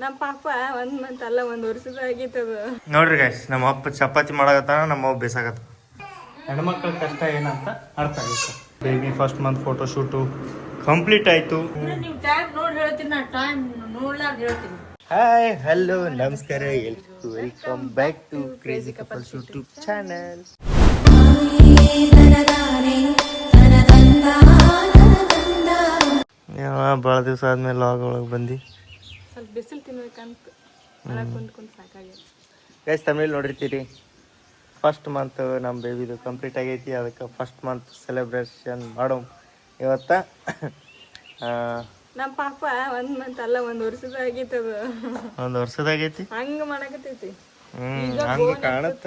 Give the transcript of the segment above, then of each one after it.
ನಮ್ಮ ಪಾಪ ಒಂದ್ ಮಂತ್ ಅಲ್ಲ ಒಂದ್ ವರ್ಷದ ಆಗಿತ್ತದ ನೋಡ್ರಿ ಗಾಯ್ಸ್ ನಮ್ಮ ಅಪ್ಪ ಚಪಾತಿ ಮಾಡಕತ್ತಾನ ನಮ್ಮ ಅವ್ವ ಬೇಸಾಕತ್ತ ಹೆಣ್ಮಕ್ಳ ಕಷ್ಟ ಏನಂತ ಅರ್ಥ ಆಗುತ್ತೆ. Baby first month photo shoot complete ಆಯ್ತು. ನೀವು ಟೈಮ್ ನೋಡಿ ಹೇಳ್ತೀನಿ ನಾ ಟೈಮ್ ನೋಡ್ಲಾರ್ದ ಹೇಳ್ತೀನಿ. ಹಾಯ್ ಹಲೋ ನಮಸ್ಕಾರ welcome back to crazy couple YouTube channel ಭಾಳ ದಿವಸ ಆದ್ಮೇಲೆ ಲಾಗ್ ಒಳಗೆ ಬಂದು. ಬಿಸಿಲು ತಿನ್ಬೇಕಂತ ಒಳಗ್ ಕುಂತ್ ಕುಂತ್ ಸಾಕಾಗ್ಯದ ಗೈಸ್ ತಮಿಳ್ ನೋಡಿರ್ತೀರಿ. ಫಸ್ಟ್ ಮಂತ್ ನಮ್ಮ ಬೇಬಿದು ಕಂಪ್ಲೀಟ್ ಆಗೈತಿ. ಅದಕ್ಕೆ ಫಸ್ಟ್ ಮಂತ್ ಸೆಲೆಬ್ರೇಷನ್ ಮಾಡೋ ಇವತ್ತ ನಮ್ಮ ಪಾಪ ಒಂದ್ ಮಂತ್ ಅಲ್ಲ ಒಂದ್ ವರ್ಷದ ಆಗಿತ್ತದ ಒಂದು ವರ್ಷದಾಗೈತಿ ಹಂಗ ಮಾಡಕತ್ತೈತಿ ಹ್ಮ್ ಹಂಗ ಕಾಣತ್ತ.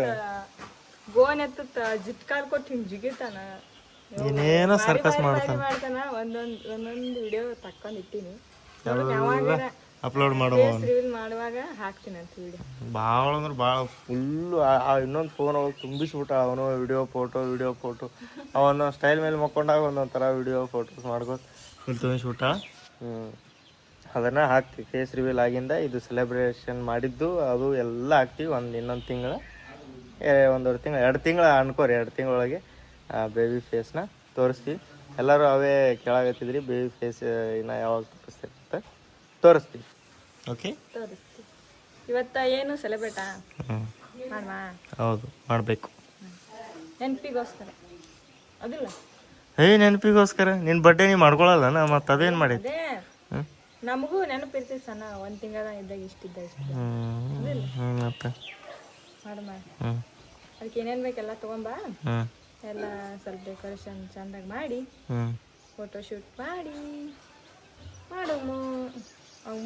ಗೋನ್ ಎತ್ತತ್ತ ಜಿಟ್ ಕಾಲ್ ಕೊಟ್ಟು ಹಿಂಗ್ ಜಿಗಿತಾನ. ಏನೇನೋ ಸರ್ಕಸ್ ಮಾಡ್ತಾನ. ಮಾಡ್ತಾನ. ಒಂದೊಂದ್ ಒಂದೊಂದ್ ವಿಡಿಯೋ ತಕ್ಕೊಂಡ್ ಇಟ್ಟಿನಿ. ಯಾವಾಗ ಅಪ್ಲೋಡ್ ಮಾಡುವ ರಿವೀಲ್ ಮಾಡುವಾಗ ಹಾಕ್ತೀನಿ ಅಂತ ವಿಡಿಯೋ ಭಾಳ ಅಂದ್ರೆ ಭಾಳ ಫುಲ್ಲು ಇನ್ನೊಂದು ಫೋನ್ ಒಳಗೆ ತುಂಬಿಸ್ಬಿಟ್ಟ ಅವನು ವಿಡಿಯೋ ಫೋಟೋ ವಿಡಿಯೋ ಫೋಟೋ ಅವನು ಸ್ಟೈಲ್ ಮೇಲೆ ಮಕ್ಕೊಂಡಾಗ ಒಂದೊಂದು ಥರ ವಿಡಿಯೋ ಫೋಟೋಸ್ ಮಾಡ್ಕೊತ ಫುಲ್ ತುಂಬಿಸ್ಬಿಟ್ಟ? ಹ್ಞೂ ಅದನ್ನು ಹಾಕ್ತೀವಿ ಫೇಸ್ ರಿವೀಲ್ ಆಗಿಂದ ಇದು ಸೆಲೆಬ್ರೇಷನ್ ಮಾಡಿದ್ದು ಅದು ಎಲ್ಲ ಹಾಕ್ತಿವಿ ಒಂದು ಇನ್ನೊಂದು ತಿಂಗಳು ಒಂದೂವರೆ ತಿಂಗಳು ಎರಡು ತಿಂಗಳು ಅನ್ಕೋರಿ. ಎರಡು ತಿಂಗಳೊಳಗೆ ಬೇಬಿ ಫೇಸ್ನ ತೋರಿಸ್ತೀವಿ ಎಲ್ಲರೂ ಅವೇ ಕೆಳಗತ್ತಿದ್ರಿ ಬೇಬಿ ಫೇಸ್ ಇನ್ನು ಯಾವಾಗ ತೋರಿಸ್ತೀವಿ ಓಕೆ ತೋರಿಸ್ತೀನಿ. ಇವತ್ತ ಏನು ಸೆಲೆಬ್ರೇಟಾ ಮಾಡ್ವಾ? ಹೌದು ಮಾಡಬೇಕು. ನೆನಪಿಗೋಸ್ಕರ. ಅದಿಲ್ಲ? ಏ ನೆನಪಿಗೋಸ್ಕರ. ನಿನ್ನ ಬರ್ಡೇ ನೀ ಮಾಡ್ಕೊಳಲ್ಲ ನಾ ಮತ್ತೆ ಅದೇನು ಮಾಡಿದ್ದೆ ಅದೇ. ನಮಗೂ ನೆನಪಿರ್ತೈತಿ ಸಣ್ಣ ಒಂದ್ ತಿಂಗಳ ಇದ್ದಾಗ ಇಷ್ಟಿದ್ದ ಇಷ್ಟ. ಹ್ಞೂ ಹ್ಞೂ ಮತ್ತೆ? ಮಾಡಮ್ಮ ಹ್ಞೂ ಅದಕ್ಕೆ ಏನೇನು ಬೇಕೆಲ್ಲ ತಗೊಂಬಾ? ಹ್ಞೂ ಎಲ್ಲ ಸ್ವಲ್ಪ ಡೆಕೋರೇಷನ್ ಚಂದಾಗಿ ಮಾಡಿ. ಹ್ಞೂ ಫೋಟೋ ಶೂಟ್ ಮಾಡಿ.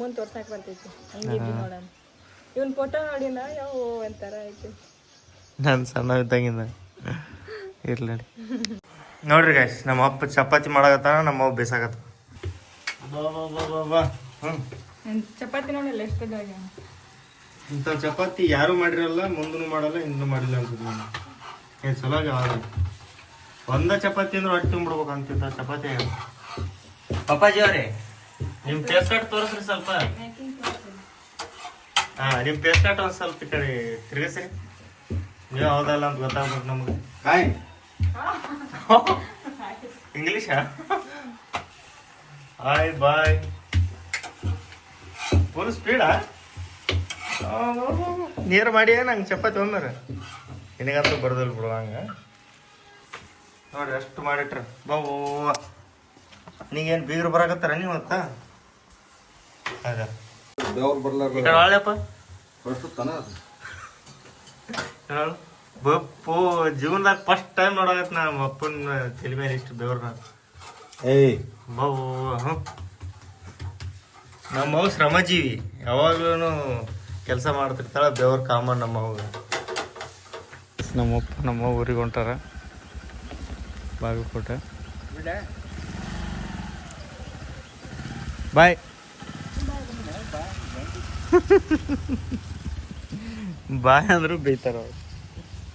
ಮುಂದೆ ತೋರ್ಸಕ್ ಬರ್ತೈತಿ ಹಂಗಿದ್ವಿ ನೋಡೋಣ. ಇವನ್ ಫೋಟೋ ನೋಡಿನ ಯಾವ ಒಂಥರ ಐತಿ ನಾನು ಸಣ್ಣ ಇದ್ದಂಗಿಂದ ಇರ್ಲಿ ನಡಿ. ನೋಡ್ರಿ ಗಾಯ್ಸ್ ನಮ್ಮ ಅಪ್ಪ ಚಪಾತಿ ಮಾಡಕತ್ತಾನ ನಮ್ಮ ಅವ್ವ ಬೇಸಾಕತ್ತ ಬಾ ಬಾ ಬಾ ಬಾ ಬಾ. ಹ್ಞೂ ಚಪಾತಿ ನೋಡಿಲ್ಲ ಎಷ್ಟು ಇಂಥ ಚಪಾತಿ ಯಾರು ಮಾಡಿರಲ್ಲ ಮುಂದೂ ಮಾಡಲ್ಲ ಹಿಂದೂ ಮಾಡಿಲ್ಲ ಅಂತ ನಾನು ಏನು ಒಂದ ಚಪಾತಿ ಅಂದ್ರೆ ಹೊಟ್ಟೆ ತುಂಬಿಡ್ಬೇಕು ಅಂತಿದ್ದ ಚಪಾತಿ. ಪಪ್ಪಾಜಿ ಅವರೇ ನಿಮ್ಮ ಪೇಸ್ಟ್ ಕಾರ್ಡ್ ತೋರಿಸ್ರಿ ಸ್ವಲ್ಪ. ಹಾ ನಿಮ್ಮ ಪೇಸ್ಟ್ ಕಾರ್ಡ್ ಒಂದು ಸ್ವಲ್ಪ ಈ ಕಡೆ ತಿರ್ಗಿಸ್ರಿ. ನೀವು ಹೌದಲ್ಲ ಅಂತ ಗೊತ್ತಾಗ್ಬೇಕು ನಮ್ಗೆ. ಇಂಗ್ಲಿಷ ಇಂಗ್ಲೀಷಾ ಹಾಯ್ ಬಾಯ್ ಫುಲ್ ಸ್ಪೀಡಾ ನೀರು ಮಾಡಿ ನಂಗೆ ಚಪಾತಿ ಒಂದರ ನಿನಗಂತೂ ಬರ್ದಲ್ ಬಿಡು ಹಂಗ. ನೋಡಿ ಅಷ್ಟು ಮಾಡಿಟ್ರ. ಬಾ. ನೀಗೇನು ಬೀಗರು ಬರಾಕತ್ತಾರ ನೀವು ಮತ್ತ? ಬೆವ್ರು ಬಪ್ಪು ಜೀವನದಾಗ ಫಸ್ಟ್ ಟೈಮ್ ನೋಡಕತ್ ನಮ್ಮ ಅಪ್ಪನ ತಲೆ ಮೇಲೆ ಇಷ್ಟು ಬೆವ್ರನ್ನ ಏಯ್. ಬಾವು ನಮ್ಮವು ಶ್ರಮಜೀವಿ. ಯಾವಾಗ್ಲೂ ಕೆಲಸ ಮಾಡ್ತಿರ್ತಾಳ ಬೆವ್ರ ಕಾಮನ್ ನಮ್ಮವ್ಗ ನಮ್ಮಪ್ಪ ನಮ್ಮ ಊರಿಗೆ ಹೊಂಟಾರ. ಬಾಗಲಕೋಟೆ. ಬಾಯ್. ಬಾಯ್ ಅಂದ್ರು ಬೈತಾರ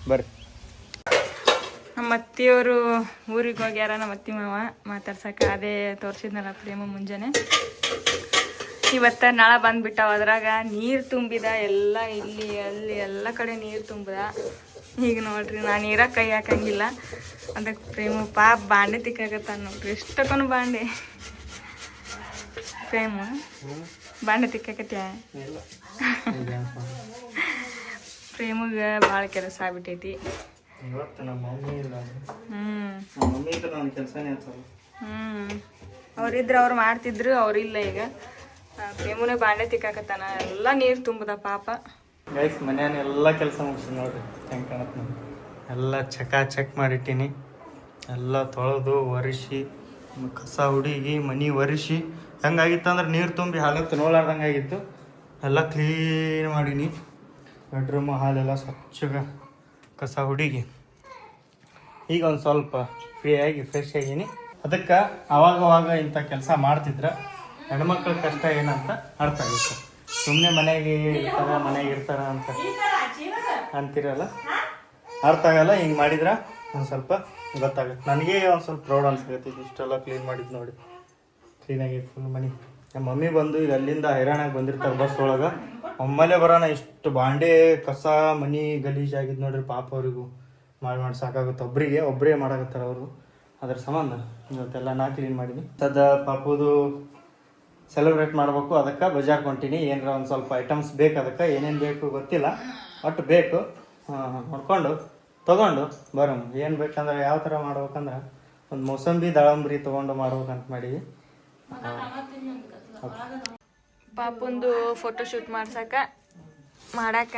ಬರ್ರಿ. ನಮ್ಮ ಅತ್ತಿಯವರು ಊರಿಗೆ ಹೋಗ್ಯಾರ ನಮ್ಮ ಅತ್ತಿ ಮಾವ ಮಾತಾಡ್ಸಕ ಅದೇ ತೋರ್ಸಿದ್ನಲ್ಲ ಪ್ರೇಮ ಮುಂಜಾನೆ. ಇವತ್ತ ನಾಳೆ ಬಂದ್ಬಿಟ್ಟಾವ ಅದ್ರಾಗ ನೀರು ತುಂಬಿದ ಎಲ್ಲ ಇಲ್ಲಿ ಅಲ್ಲಿ ಎಲ್ಲ ಕಡೆ ನೀರು ತುಂಬಿದ. ಈಗ ನೋಡ್ರಿ ನಾ ನೀರ ಕೈ ಹಾಕಂಗಿಲ್ಲ. ಅದಕ್ಕೆ ಪ್ರೇಮ ಪಾಪ ಬಾಂಡೆ ತಿಕ್ಕಾಗತ್ತ ನೋಡ್ರಿ. ಎಷ್ಟಕ್ಕೂ ಬಾಂಡೆ. ಪ್ರೇಮ. ಬಾಂಡೆ ತಿಕ್ಕಾಕತ್ಯಾ? ಪ್ರೇಮಗೆ ಭಾಳ ಕೆಲಸ ಆಗ್ಬಿಟ್ಟೈತಿ. ಅವ್ರಿದ್ರ ಅವ್ರು ಮಾಡ್ತಿದ್ರು ಅವ್ರಿಲ್ಲ ಈಗ. ಪ್ರೇಮನೇ ಬಾಂಡೆ ತಿಕ್ಕಾಕತ್ತಾನ. ಎಲ್ಲ ನೀರು ತುಂಬದ ಪಾಪ. ಗೈಸ್ ಮನ್ಯಾನ ಎಲ್ಲ ಕೆಲಸ ಮುಗಿಸಿ ನೋಡ್ರಿ. ಹೆಂಗೆ ಕಾಣತ್ ನಮ್ಗೆ ಎಲ್ಲ ಚಕಾ ಚೆಕ್ ಮಾಡಿಟ್ಟಿನಿ. ಎಲ್ಲ ತೊಳೆದು ಒರೆಸಿ ಕಸ ಹುಡುಗಿ ಮನಿ ಒರೆಸಿ. ಹೆಂಗಾಗಿತ್ತು ಅಂದ್ರೆ ನೀರು ತುಂಬಿ ಹಾಲತ್ತು ನೋಡ್ಲಾರ್ದಂಗೆ ಆಗಿತ್ತು ಎಲ್ಲ ಕ್ಲೀನ್ ಮಾಡೀನಿ. ಬೆಡ್ರೂಮ್ ಹಾಲೆಲ್ಲ ಸ್ವಚ್ಛಗ ಕಸ ಹುಡುಗಿ. ಈಗ ಒಂದು ಸ್ವಲ್ಪ ಫ್ರೀ ಆಗಿ ಫ್ರೆಶ್ ಆಗೀನಿ. ಅದಕ್ಕೆ ಅವಾಗವಾಗ ಅವಾಗ ಇಂಥ ಕೆಲಸ ಮಾಡ್ತಿದ್ರೆ. ಹೆಣ್ಮಕ್ಳ ಕಷ್ಟ ಏನಂತ ಅರ್ಥ ಆಗಿತ್ತು. ಸುಮ್ಮನೆ ಮನೆಗೆ ಇರ್ತಾರೆ, ಮನೆಗೆ ಇರ್ತಾರ ಅಂತ ಅಂತಿರಲ್ಲ? ಅರ್ಥ ಆಗಲ್ಲ, ಹಿಂಗೆ ಮಾಡಿದ್ರೆ ಒಂದು ಸ್ವಲ್ಪ ಗೊತ್ತಾಗುತ್ತೆ. ನನಗೆ ಒಂದು ಸ್ವಲ್ಪ ಪ್ರೌಡ್ ಅನ್ಸಕತ್ತೈತಿ. ಇಷ್ಟೆಲ್ಲ ಕ್ಲೀನ್ ಮಾಡಿದ್ದು ನೋಡಿ. ಕ್ಲೀನಾಗಿ ಫುಲ್ ಮನೆ. ನಮ್ಮ ಮಮ್ಮಿ ಬಂದು ಈಗ ಅಲ್ಲಿಂದ ಹೈರಾಣಾಗಿ ಬಂದಿರ್ತಾರೆ ಬಸ್ ಒಳಗೆ. ಒಮ್ಮೆಲೆ ಬರೋಣ, ಇಷ್ಟು ಬಾಂಡೆ, ಕಸ, ಮನಿ ಗಲೀಜ್ ಆಗಿದ್ದು ನೋಡ್ರಿ ಪಾಪ ಅವರಿಗೂ. ಮಾಡಿ ಮಾಡಿ, ಸಾಕಾಗುತ್ತೆ. ಒಬ್ಬರಿಗೆ ಒಬ್ಬರೇ ಮಾಡಾಕತ್ತಾರ ಅವರು. ಅದ್ರ ಸಂಬಂಧ ಇವತ್ತೆಲ್ಲ ನಾ ಕ್ಲೀನ್ ಮಾಡಿದ್ವಿ ತದ ಪಾಪದು ಸೆಲೆಬ್ರೇಟ್ ಮಾಡಬೇಕು, ಅದಕ್ಕೆ ಬಜಾರ್ ಹೊಂಟೀನಿ ಏನಾರ ಒಂದು ಸ್ವಲ್ಪ ಐಟಮ್ಸ್ ಬೇಕು ಅದಕ್ಕೆ, ಏನೇನು ಬೇಕು ಗೊತ್ತಿಲ್ಲ. ಒಟ್ಟು ಬೇಕು. ನೋಡ್ಕೊಂಡು, ತಗೊಂಡು ಬರೋಣ. ಏನು ಬೇಕಂದ್ರೆ, ಯಾವ ಥರ ಮಾಡ್ಬೇಕಂದ್ರೆ, ಒಂದು ಮೋಸಂಬಿ, ದಾಳಂಬ್ರಿ ತೊಗೊಂಡು ಮಾಡ್ಬೇಕಂತ ಮಾಡೀವಿ ಪಾಪುಂದು ಫೋಟೋ ಶೂಟ್ ಮಾಡ್ಸಕ ಮಾಡಾಕ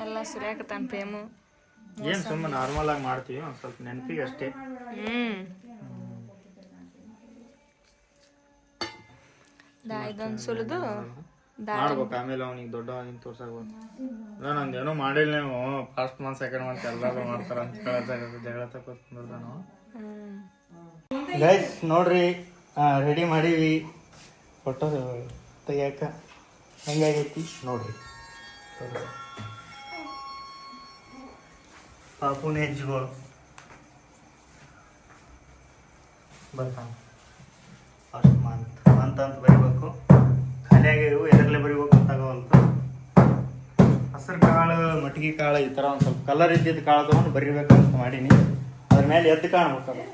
ಎಲ್ಲ ಸುರಿಯಾಕತ್ತಾನ ಪ್ರೇಮು ಏನು ಸುಮ್ಮನೆ ನಾರ್ಮಲ್ ಆಗಿ ಮಾಡ್ತೀವಿ ಒಂದು ಸ್ವಲ್ಪ ನೆನಪಿಗೆ ಅಷ್ಟೇ. ಹ್ಮ್. ಇದೊಂದು ಸುಲಿದು. ಮಾಡ್ಬೇಕು. ಆಮೇಲೆ ಅವ್ನಿಗೆ ದೊಡ್ಡ ಅವ್ನಿಗೆ ತೋರ್ಸಾಕ ನಂದು ಏನೋ ಮಾಡಿಲ್ಲ ನೀವು ಫಸ್ಟ್ ಮಂತ್ ಸೆಕೆಂಡ್ ಮಂತ್ ಎಲ್ಲರೂ ಮಾಡ್ತಾರ ಅಂತ ಹೇಳೋದಾಗ ಜಗಳ ತಗೋತ ನಾವು ಹ್ಮ್. ಗೈಸ್ ನೋಡ್ರಿ ರೆಡಿ ಮಾಡೀವಿ ಫೋಟೋ ತೆಗಿಯಾಕ. ಹೆಂಗಾಗೈತಿ? ನೋಡ್ರಿ ಪಾಪುನ ಹೆಜ್ಜೆಗಳು. ಬರ್ತಾನ ಫಸ್ಟ್ ಮಂತ್. ಮಂತ್ ಅಂತ ಬರಿಬೇಕು. ಖಾಲಿಯಾಗಿ ಇವು, ಎದರ್ಲೆ ಬರಿಬೇಕು ಅಂತ ಆಗವಲ್ತು ಹಸಿರು ಕಾಳು ಮಟ್ಗಿ ಕಾಳು ಈ ಥರ ಒಂದು ಸ್ವಲ್ಪ ಕಲರ್ ಇದ್ದಿದ್ದು ಕಾಳು ತೊಗೊಂಡು ಬರಿಬೇಕಂತ ಮಾಡೀನಿ. ಅದ್ರ ಮೇಲೆ ಎದ್ದು ಕಾಣ್ಬೇಕಲ್ಲ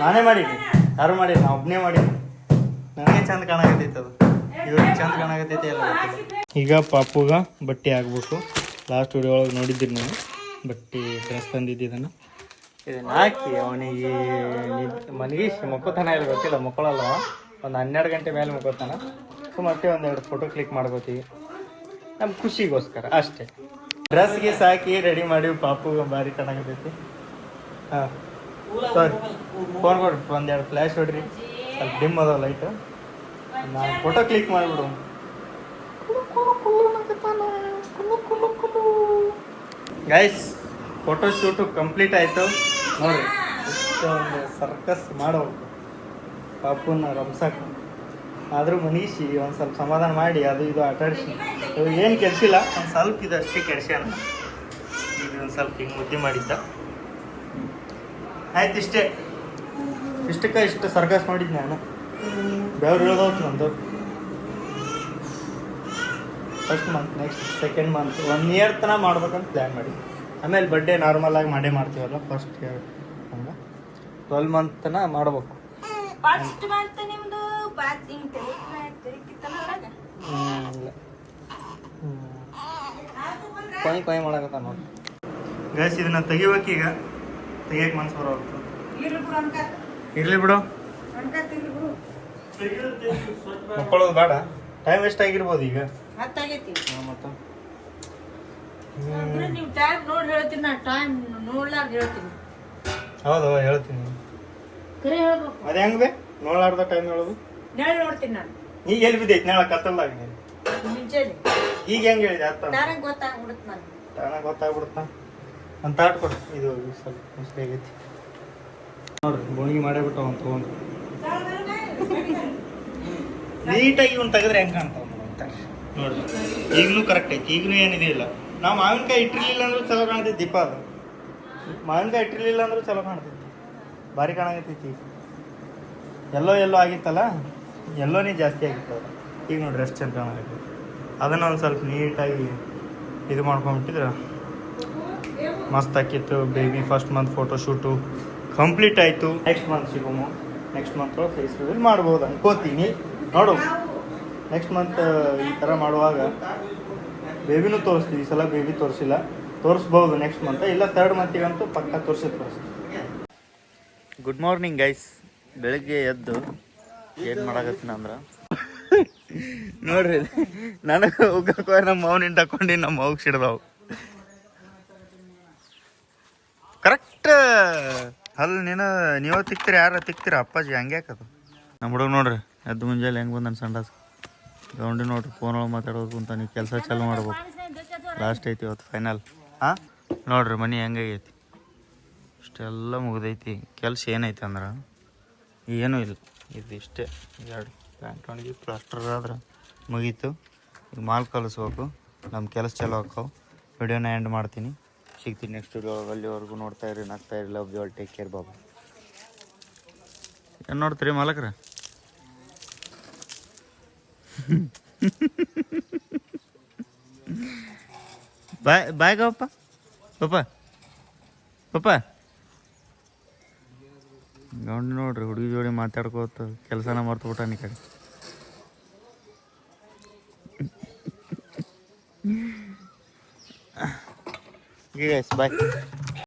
ನಾನೇ ಮಾಡೀನಿ ಯಾರು ಮಾಡಿಲ್ಲ ನಾ ಒಬ್ಬನೇ ಮಾಡೀನಿ ನನಗೆ ಚಂದ ಕಾಣಕತ್ತೈತೆ ಅದು. ಇವ್ರಿಗೆ ಚಂದ ಕಾಣಕತ್ತೈತೆ ಎಲ್ಲ ಈಗ ಪಾಪುಗ ಬಟ್ಟೆ ಆಗ್ಬೇಕು ಲಾಸ್ಟ್ ವಿಡಿಯೋ ಒಳಗೆ ನೋಡಿದ್ದೀನಿ ನಾನು. ಬಟ್ಟೆ ಡ್ರೆಸ್ ತಂದಿದ್ದಿದ್ದನ್ನು ಇದನ್ನು. ಹಾಕಿ ಅವನಿಗೆ ಮನಗಿಸಿ ಮಕ್ಕೋತಾನ ಇಲ್ಲ ಗೊತ್ತಿಲ್ಲ ಮಕ್ಕಳಲ್ಲ ಒಂದು ಹನ್ನೆರಡು ಗಂಟೆ ಮೇಲೆ ಮಕ್ಕೋತಾನ. ಸೊ ಮತ್ತೆ ಒಂದೆರಡು ಫೋಟೋ ಕ್ಲಿಕ್ ಮಾಡ್ಕೋತೀವಿ. ನಮ್ಮ ಖುಷಿಗೋಸ್ಕರ ಅಷ್ಟೇ. ಡ್ರೆಸ್ ಸಾಕಿ ಹಾಕಿ ರೆಡಿ ಮಾಡಿ ಪಾಪು ಭಾರಿ ಕಾಣಕತ್ತೈತಿ. ಹಾಂ. ಸರಿ ಫೋನ್ ಕೊಡ್ರಿ, ಒಂದೆರಡು ಫ್ಲ್ಯಾಶ್ ಹೊಡ್ರಿ. ಸ್ವಲ್ಪ ಡಿಮ್ ಅದಾವ ಲೈಟ್ ನಾನು ಫೋಟೋ ಕ್ಲಿಕ್ ಮಾಡಿಬಿಡು. ಗೈಸ್ ಫೋಟೋ ಶೂಟು ಕಂಪ್ಲೀಟ್ ಆಯಿತು. ನೋಡ್ರಿ ಒಂದು ಸರ್ಕಸ್ ಮಾಡಬೇಕು ಪಾಪುನ ರಂಸಾಕ. ಆದರೂ ಮನೀಷಿ ಒಂದು ಸ್ವಲ್ಪ ಸಮಾಧಾನ ಮಾಡಿ, ಅದು ಇದು ಆಟಾಡಿಸಿ. ಏನು ಕೆಡಿಸಿಲ್ಲ, ಒಂದು ಸ್ವಲ್ಪ ಇದು ಅಷ್ಟೇ ಕೆಡಿಸ್ಯಾನ. ಇದು ಒಂದು ಸ್ವಲ್ಪ ಹಿಂಗೆ ಮುದ್ದೆ ಮಾಡಿದ್ದ. ಆಯ್ತು ಇಷ್ಟೇ. ಇಷ್ಟಕ್ಕೆ ಇಷ್ಟು ಸರ್ಕಸ್ ಮಾಡಿದ್ದು ನಾನು. ಬೆವ್ರು ಇಳ್ದೋತು ನಂದು. First month next second month one year ತನಕ ಮಾಡ್ಬೇಕಂತ ಪ್ಲ್ಯಾನ್ ಮಾಡಿ ಆಮೇಲೆ ಬರ್ಡೇ ನಾರ್ಮಲ್ ಆಗಿ ಮಾಡೇ ಮಾಡ್ತೀವಲ್ಲ ಫಸ್ಟ್ ಇಯರ್ ಹಂಗೆ ಟ್ವೆಲ್ ಮಂತ್ ತನಕ ಮಾಡ್ಬೇಕು. ಫಸ್ಟ್ ಮಂತ್ ಇಲ್ಲ. ಕೊಯ್ ಕೊಯ್ ಮಾಡಕತ್ತ ನೋಡಿ. ಗೈಸ್ ಇದನ್ನ ತೆಗಿಬೇಕೀಗ. ತೆಗಿಯಕ್ಕೆ ಮನ್ಸು ಬರೋದು ಇರ್ಲಿ ಬಿಡು ಮಕ್ಕಳೋದು ಬೇಡ. ಟೈಮ್ ವೇಸ್ಟ್ ಆಗಿರ್ಬೋದು ಈಗ. ಹತ್ತಾಗೈತಿ ಮತ್ತೆ. ಅಂದ್ರೆ ನೀವು ಟೈಮ್ ನೋಡಿ ಹೇಳ್ತೀನಿ ನಾ ಟೈಮ್ ನೋಡ್ಲಾರ್ದ ಹೇಳ್ತೀನಿ. ಹೌದು ಹೇಳ್ತೀನಿ. ಕರೆ ಹೇಳ್ಬೇಕು. ಅದ ಹೆಂಗ್ ಬೇ ನೋಡ್ಲಾರ್ದ ಟೈಮ್ ಹೇಳೋದು? ನೆಳಿ ನೋಡ್ತೀನಿ ನಾನು. ಈಗ ಎಲ್ಲಿ ಬಿದ್ದೈತಿ? ನಾಳೆ ಕತ್ತಲ್ದಾಗ. ನೀನು ಮುಂಚೆನೆ. ಈಗ ಹೆಂಗ್ ಹೇಳಿದೆ? ಅರ್ಥ. ನನಗೆ ಗೊತ್ತಾಗ್ಬಿಡುತ್ತೆ ನಾನು ತಾನ ಗೊತ್ತಾಗ್ಬಿಡುತ್ತಾ? ಒಂದು ತಾಟ್ ಕೊಡು ಇದು ಸ್ವಲ್ಪ ಮುಸ್ಲಿ ಆಗೈತಿ ನೋಡ್ರಿ ಬೋಣಿಗೆ ಮಾಡೇ ಬಿಟ್ಟು ಅವ್ನು ತೊಗೊಂಡು. ನೀಟಾಗಿ ಇವ್ನು ತೆಗೆದ್ರೆ ಹೆಂಗೆ ಕಾಣ್ತಾವ ನೋಡ್ರಿ ಈಗಲೂ ಕರೆಕ್ಟ್ ಐತಿ ಈಗಲೂ ಏನಿದೆ ಇಲ್ಲ. ನಾವು ಮಾವಿನಕಾಯಿ ಇಟ್ಟಿರ್ಲಿಲ್ಲ ಅಂದ್ರೆ ಚಲೋ ಕಾಣ್ತೈತಿ ದೀಪ ಅದು. ಮಾವಿನಕಾಯಿ ಇಟ್ಟಿರ್ಲಿಲ್ಲ ಅಂದ್ರೆ ಚಲೋ ಕಾಣ್ತೈತಿ. ಭಾರಿ ಕಾಣಕತ್ತೈತಿ ಈಗ. ಎಲ್ಲೋ ಎಲ್ಲೋ ಆಗಿತ್ತಲ್ಲ ಎಲ್ಲೋನೇ ಜಾಸ್ತಿ ಆಗಿತ್ತು ಈಗ ನೋಡ್ರಿ ಎಷ್ಟು ಚಂದ ಕಾಣಕತ್ತೈತಿ. ಅದನ್ನು ಒಂದು ಸ್ವಲ್ಪ ನೀಟಾಗಿ ಇದು ಮಾಡ್ಕೊಂಬಿಟ್ಟಿದ್ರೆ. ಮಸ್ತ್ ಆಕಿತ್ತು baby first month photo shoot complete ಆಯಿತು. ನೆಕ್ಸ್ಟ್ ಮಂತ್ ಸಿಗೋಮು ನೆಕ್ಸ್ಟ್ ಮಂತ್ ಫೇಸ್ ರಿವೀಲ್ ಮಾಡ್ಬೋದು ಅನ್ಕೋತೀನಿ. ನೋಡು. ನೆಕ್ಸ್ಟ್ ಮಂತ್ ಈ ಥರ ಮಾಡುವಾಗ ಬೇಬಿನೂ ತೋರಿಸ್ತೀವಿ. ಈ ಸಲ ಬೇಬಿ ತೋರಿಸಿಲ್ಲ. ತೋರಿಸ್ಬೋದು ನೆಕ್ಸ್ಟ್ ಮಂತ್ ಇಲ್ಲ ತರ್ಡ್ ಮಂತಿಗಂತೂ ಪಕ್ಕ ತೋರಿಸಿ ತೋರಿಸ್ತೀವಿ ಗುಡ್ ಮಾರ್ನಿಂಗ್ ಗೈಸ್ ಬೆಳಗ್ಗೆ ಎದ್ದು ಏನು ಮಾಡಾಕತ್ತೀನಿ ಅಂದ್ರೆ? ನೋಡ್ರಿ ನನಗೆ ಹೋಗಕ್ಕೆ ನಮ್ಮ ಮಾವನಿಂದ ತಕೊಂಡು ನಮ್ಮ ಮೌಗ್ ಸಿಡ್ದಾವು. ಕರೆಕ್ಟ್ ಅಲ್ಲ ನೀನು ನೀವು ತಿಕ್ತೀರಿ ಯಾರ ತಿಕ್ತೀರ? ಅಪ್ಪಾಜಿ ಹಂಗೆ ಯಾಕದು ನಮ್ಮ ಹುಡುಗ ನೋಡ್ರಿ ಎದ್ದು ಮುಂಜಾನೆ ಹೆಂಗೆ ಬಂದನ್ ಸಂಡಾಸ್. ಗೌಂಡಿ ನೋಡ್ರಿ ಫೋನ್ ಒಳಗೆ ಮಾತಾಡೋದು ಅಂತ ನೀವು ಕೆಲಸ ಚಾಲು ಮಾಡ್ಬೇಕು. ಲಾಸ್ಟ್ ಐತಿ ಇವತ್ತು ಫೈನಲ್ ಹಾಂ ನೋಡ್ರಿ ಮನೆ ಹೆಂಗಾಗೈತಿ? ಇಷ್ಟೆಲ್ಲ ಮುಗ್ದೈತಿ. ಕೆಲಸ ಏನೈತಿ ಅಂದ್ರೆ ಏನೂ ಇಲ್ಲ. ಇದು ಇಷ್ಟೇ. ಎರಡು ಪ್ಯಾಂಟ್ ಒಣಗಿ ಪ್ಲಾಸ್ಟರ್ ಆದ್ರೆ ಮುಗೀತು. ಈಗ ಮಾಲ್ ಕಲಿಸ್ಬೇಕು. ನಮ್ಮ ಕೆಲಸ ಚಲೋ ಹಾಕೋ ವಿಡಿಯೋನ ಎಂಡ್ ಮಾಡ್ತೀನಿ. ಸಿಗ್ತೀನಿ ನೆಕ್ಸ್ಟ್ ವಿಡಿಯೋ ಅಲ್ಲಿವರೆಗೂ ನೋಡ್ತಾ ಇರಿ, ನಗ್ತಾ ಇರಿ ಲವ್ ಯು ಟೇಕ್ ಕೇರ್ ಬಾಬಾ ಏನು ನೋಡ್ತೀರಿ ಮಾಲಕ್ರ? ಬಾಯ್ ಬಾಯ್ ಗಪ್ಪ. ಪಪ್ಪ. ಪಪ್ಪ. ನೋಡಿ ನೋಡ್ರಿ, ಹುಡುಗಿ ಜೋಡಿ ಮಾತಾಡ್ಕೋತ ಕೆಲಸನ ಮರ್ತು ಬಿಟ್ಟ ಈ ಕಡೆ. Okay guys, bye.